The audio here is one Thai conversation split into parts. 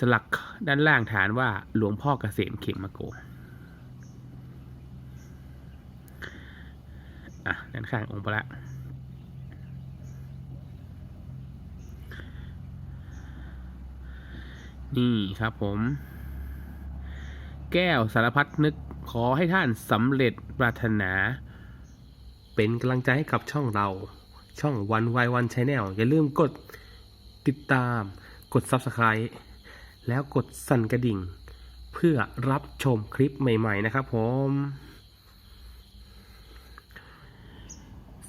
สลักด้านล่างฐานว่าหลวงพ่อเกษมเขมมะโกอะด้านข้างองค์พระนี่ครับผม แก้วสารพัดนึกขอให้ท่านสำเร็จปรารถนา เป็นกำลังใจให้กับช่องเรา ช่องวันวายวันชแนลอย่าลืมกดติดตามกด Subscribe แล้วกดสั่นกระดิ่ง เพื่อรับชมคลิปใหม่ ๆ นะครับผม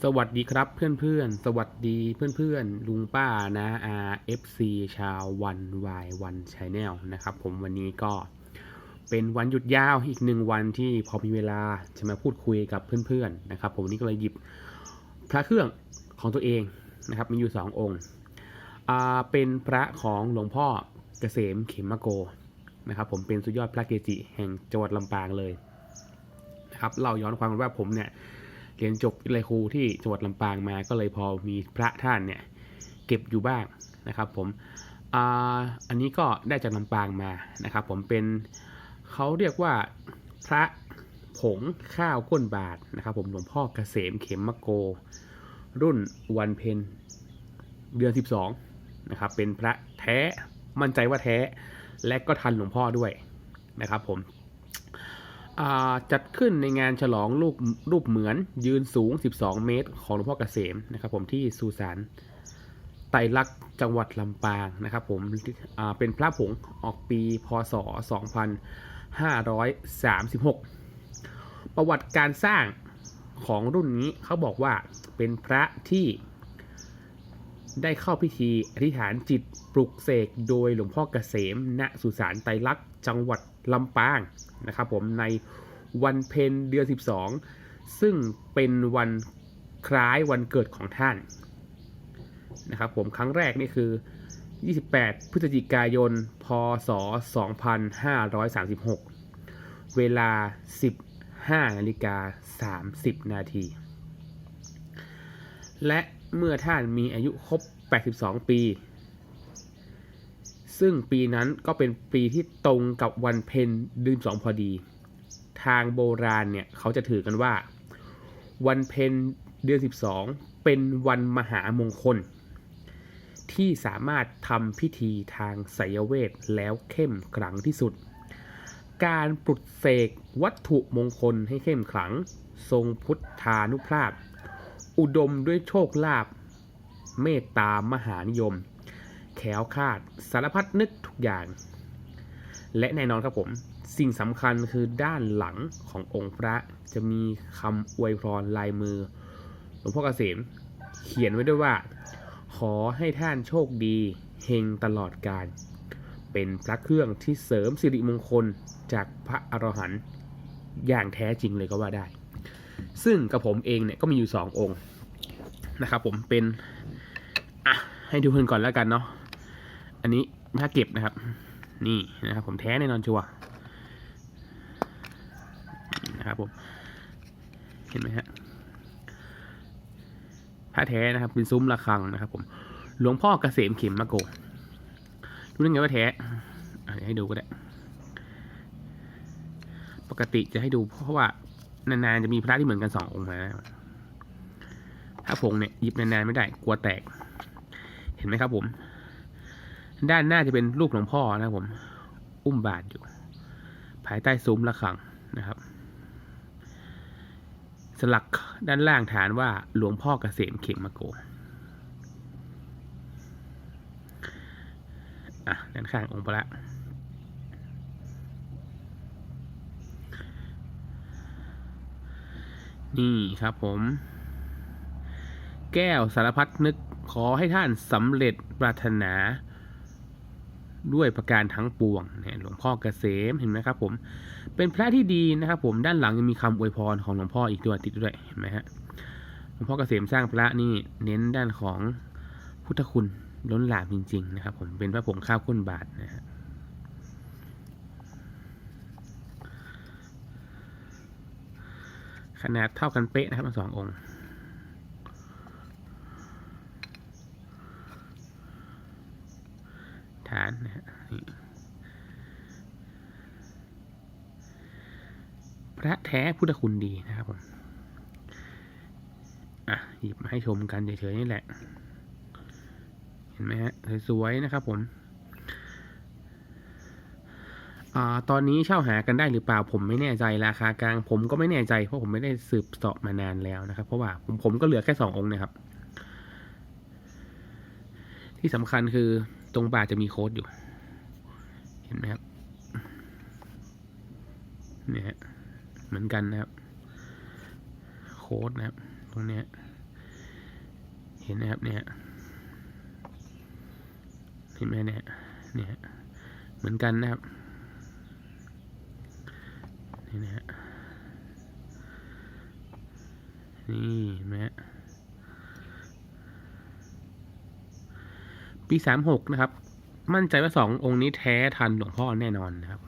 สวัสดีครับเพื่อนๆ สวัสดีเพื่อนๆ ลุงป้านะอา FC ชาววันวายวันชาแนลนะครับผมวันนี้ก็เป็นวันหยุดยาวอีกหนึ่งวันที่พอมีเวลาจะมาพูดคุยกับเพื่อนๆนะครับ ผมวันนี้ก็เลยหยิบพระเครื่องของตัวเองนะครับมีอยู่สององค์อ่าเป็นพระของหลวงพ่อ เกษมเขมมะโกนะครับผมเป็นสุดยอดพระเกจิแห่งจังหวัดลำปางเลยนะครับเราย้อนความว่าผมเนี่ยเรียนจบวิทยาลัยครูที่จังหวัดลำปางมาก็เลยพอมีพระท่านเนี่ยเก็บอยู่บ้างนะครับผมอาอันนี้ก็ได้จากลำปางมานะครับ ผมเป็นเขาเรียกว่าพระผงข้าวก้นบาทนะครับ ผมหลวงพ่อเกษมเข็มมะโก รุ่นวันเพ็ญเดือน 12นะครับเป็นพระแท้ มั่นใจว่าแท้ และก็ทันหลวงพ่อด้วยนะครับผมจัดขึ้นในงานฉลองรูปรูปเหมือนยืนสูง 12 เมตร ของหลวงพ่อเกษมนะครับผมที่สุสานไตรลักษณ์จังหวัดลำปางนะครับผมเป็นพระผงออกปีพศ 2536 ประวัติการสร้างของรุ่นนี้เขาบอกว่าเป็นพระที่ได้เข้าพิธีอธิษฐานจิต ลุกเสกโดยหลวงพ่อเกษม ณ สุสานไตรลักษณ์ จังหวัดลำปางนะครับผมในวันเพ็ญเดือน 12 ซึ่งเป็นวันคล้ายวันเกิดของท่านนะครับผมครั้งแรกนี่คือ 28 พฤศจิกายน พศ 2536 เวลา 15นาฬิกา30 นาที และเมื่อท่านมีอายุครบ 82 ปี ซึ่งปีนั้นก็เป็นปีที่ตรงกับวันเพ็ญเดือนสองพอดี ทางโบราณเนี่ยเขาจะถือกันว่า วันเพ็ญเดือน 12 เป็นวันมหามงคล ที่สามารถทำพิธีทางไสยเวทแล้วเข้มขลังที่สุด การปลุกเสกวัตถุมงคลให้เข้มขลัง ทรงพุทธานุภาพ อุดมด้วยโชคลาภเมตตามหานิยม แขวคาด สารพัดนึกทุกอย่าง และแน่นอนครับผม สิ่งสำคัญคือด้านหลังขององค์พระจะมีคำอวยพรลายมือหลวงพ่อเกษมเขียนไว้ด้วยว่า ขอให้ท่านโชคดีเฮงตลอดกาลเป็นพระเครื่องที่เสริมสิริมงคลจากพระอรหันต์อย่างแท้จริงเลยก็ว่าได้ ซึ่งกับผมเองเนี่ยก็มีอยู่สององค์นะครับผมเป็น อะ ให้ดูเพื่อนก่อนแล้วกันเนาะ อันนี้ถ้าเก็บนะครับ นี่นะครับผมแท้แน่นอนชัวนะครับผม เห็นไหมฮะผ้าแท้นะครับ เป็นซุ้มระฆังนะครับ ผม หลวงพ่อเกษมเข็มมะโกรู้ได้ไงว่าแท้อะให้ดูก็ได้ ปกติจะให้ดูเพราะว่านานๆจะมีพระที่เหมือนกันสององค์มาถ้าผงเนี่ยหยิบนานๆไม่ได้กลัวแตก เห็นไหมครับผม ด้านหน้าจะเป็นรูปหลวงพ่อนะครับผม อุ้มบาทอยู่ ภายใต้ซุ้มระฆังนะครับ สลักด้านล่างฐานว่าหลวงพ่อเกษมเขมมะโกอะด้านข้างองค์พระนี่ครับผม แก้วสารพัดนึกขอให้ท่านสำเร็จปรารถนา ด้วยประการทั้งปวงหลวงพ่อเกษมเห็นไหมครับผม เป็นพระที่ดีนะครับผมด้านหลังยังมีคำอวยพรของหลวงพ่ออีกตัวติดด้วยเห็นไหมฮะหลวงพ่อเกษมสร้างพระนี่เน้นด้านของพุทธคุณล้นหลามจริง ๆ นะครับ ผมเป็นพระผงข้าวข้นบาทนะฮะขนาดเท่ากันเป๊ะนะครับทั้งสององค์ารนะพระแท้พุทธคุณดีนะครับผม อะ หยิบมาให้ชมกันเฉยๆนี่แหละ เห็นไหมฮะ สวยๆนะครับผมอตอนนี้เช่าหากันได้หรือเปล่าผมไม่แน่ใจราคากลาง ผมก็ไม่แน่ใจเพราะผมไม่ได้สืบสอบมานานแล้วนะครับ เพราะว่าผมผมก็เหลือแค่สององค์นะครับ ที่สำคัญคือ ตรงบ่าจะมีโค้ดอยู่ เห็นไหมครับเนี่ยฮะเหมือนกันนะครับ โค้ดนะครับ ตรงเนี้ยเห็นนะครับเนี่ยเห็นไหมเนี่ยเนี่ยเหมือนกันนะครับนี่นะฮะนี่เห็นไหมฮะ ปีสามหกนะครับ มั่นใจว่าสององค์นี้แท้ทันหลวงพ่อแน่นอนนะครับ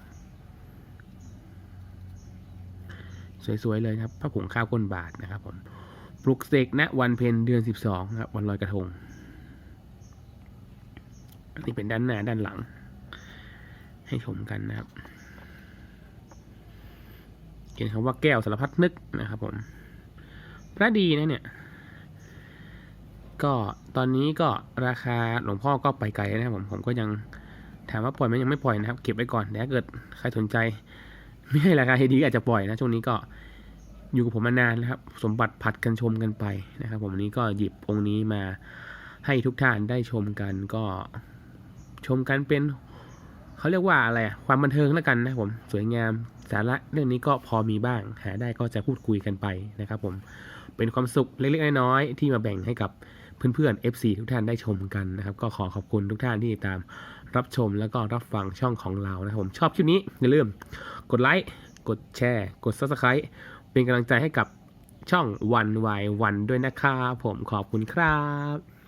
สวยๆเลยครับ พระผงข้าวก้นบาทนะครับผมปลุกเสกณวันเพ็ญเดือนสิบสองครับ วันลอยกระทงอันนี้เป็นด้านหน้าด้านหลัง ให้ชมกันนะครับเขียนคำว่าแก้วสารพัดนึกนะครับผมพระดีนะเนี่ย ก็ตอนนี้ก็ราคาหลวงพ่อก็ไปไกลนะครับผมผมก็ยังถามว่าปล่อยไหมยังไม่ปล่อยนะครับ เก็บไว้ก่อนเดี๋ยวถ้าเกิดใครสนใจ ไม่ให้ราคาดีอาจจะปล่อยนะช่วงนี้ก็อยู่กับผมมานานนะครับ สมบัติผัดกันชมกันไปนะครับ ผมวันนี้ก็หยิบองค์นี้มาให้ทุกท่านได้ชมกันก็ชมกันเป็นเขาเรียกว่าอะไรความบันเทิงแล้วกันนะผมสวยงามสาระเรื่องนี้ก็พอมีบ้าง หาได้ก็จะพูดคุยกันไปนะครับ ผมเป็นความสุขเล็กๆน้อยๆที่มาแบ่งให้กับ เพื่อนๆ FC ทุกท่านได้ชมกันนะครับ ก็ขอขอบคุณทุกท่านที่ติดตามรับชมแล้วก็รับฟังช่องของเรานะครับผมชอบคลิปนี้อย่าลืมกดไลค์กดแชร์ กด Subscribe เป็นกำลังใจให้กับช่องวันวายวันด้วยนะครับผมขอบคุณครับ